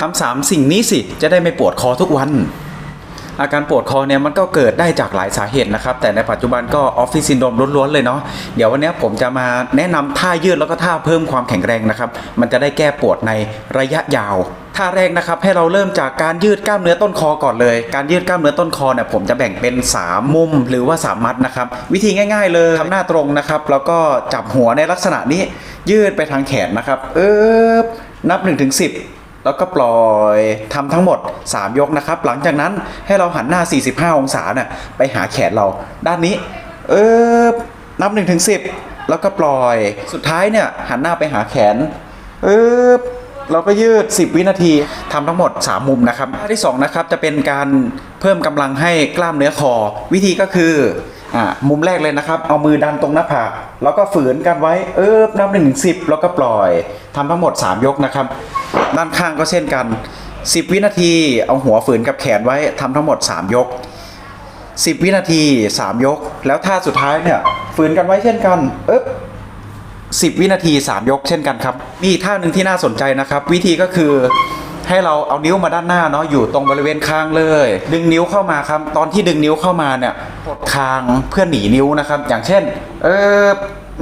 ทำสามสิ่งนี้สิจะได้ไม่ปวดคอทุกวัน อาการปวดคอเนี่ยมันก็เกิดได้จากหลายสาเหตุนะครับ แต่ในปัจจุบันก็ออฟฟิศซินโดรมล้วนๆเลยเนาะเดี๋ยววันนี้ผมจะมาแนะนำท่ายืดแล้วก็ท่าเพิ่มความแข็งแรงนะครับ มันจะได้แก้ปวดในระยะยาวท่าแรกนะครับให้เราเริ่มจากการยืดกล้ามเนื้อต้นคอก่อนเลย การยืดกล้ามเนื้อต้นคอเนี่ยผมจะแบ่งเป็น 3 มุมหรือว่า 3 มัดนะครับ วิธีง่าย ๆ เลยทำหน้าตรงนะครับ แล้วก็จับหัวในลักษณะนี้ยืดไปทางแขนนะครับเอ๊บนับ 1-10ถึง10 แล้วก็ปล่อยทำทั้งหมด 3 ยกนะครับ หลังจากนั้นให้เราหันหน้า 45 องศาน่ะไปหาแขนเราด้านนี้ เออนับ1ถึง10แล้วก็ปล่อยสุดท้ายเนี่ยหันหน้าไปหาแขนเออเราก็ยืด 10 วินาทีทำทั้งหมด 3 มุมนะครับท่าที่2นะครับจะเป็นการเพิ่มกำลังให้กล้ามเนื้อคอ วิธีก็คืออ่ามุมแรกเลยนะครับ เอามือดันตรงหน้าผากแล้วก็ฝืนกันไว้เออนับ1ถึง10แล้วก็ปล่อยทำทั้งหมด 3 ยกนะครับ ด้านข้างก็เช่นกัน 10 วินาทีเอาหัวฝืนกับแขนไว้ทำทั้งหมด 3 ยก 10 วินาที 3 ยก แล้วท่าสุดท้ายเนี่ยฝืนกันไว้เช่นกันเอ๊บ10 วินาที 3 ยกเช่นกันครับมีท่าหนึ่งที่น่าสนใจนะครับ วิธีก็คือให้เราเอานิ้วมาด้านหน้าเนาะอยู่ตรงบริเวณคางเลย ดึงนิ้วเข้ามาครับ ตอนที่ดึงนิ้วเข้ามาเนี่ยกดคางเพื่อหนีนิ้วนะครับ อย่างเช่น เออ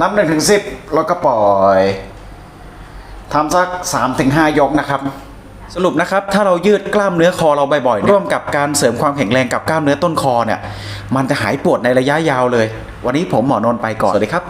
นับหนึ่งถึงสิบแล้วก็ปล่อย ทำสัก3-5ถึงยกนะครับสรุปนะครับ ถ้าเรายืดกล้ามเนื้อคอเราบ่อยๆร่วมกับการเสริมความแข็งแรงกับกล้ามเนื้อต้นคอเนี่ย มันจะหายปวดในระยะยาวเลย วันนี้ผมหมอนนท์ไปก่อน สวัสดีครับ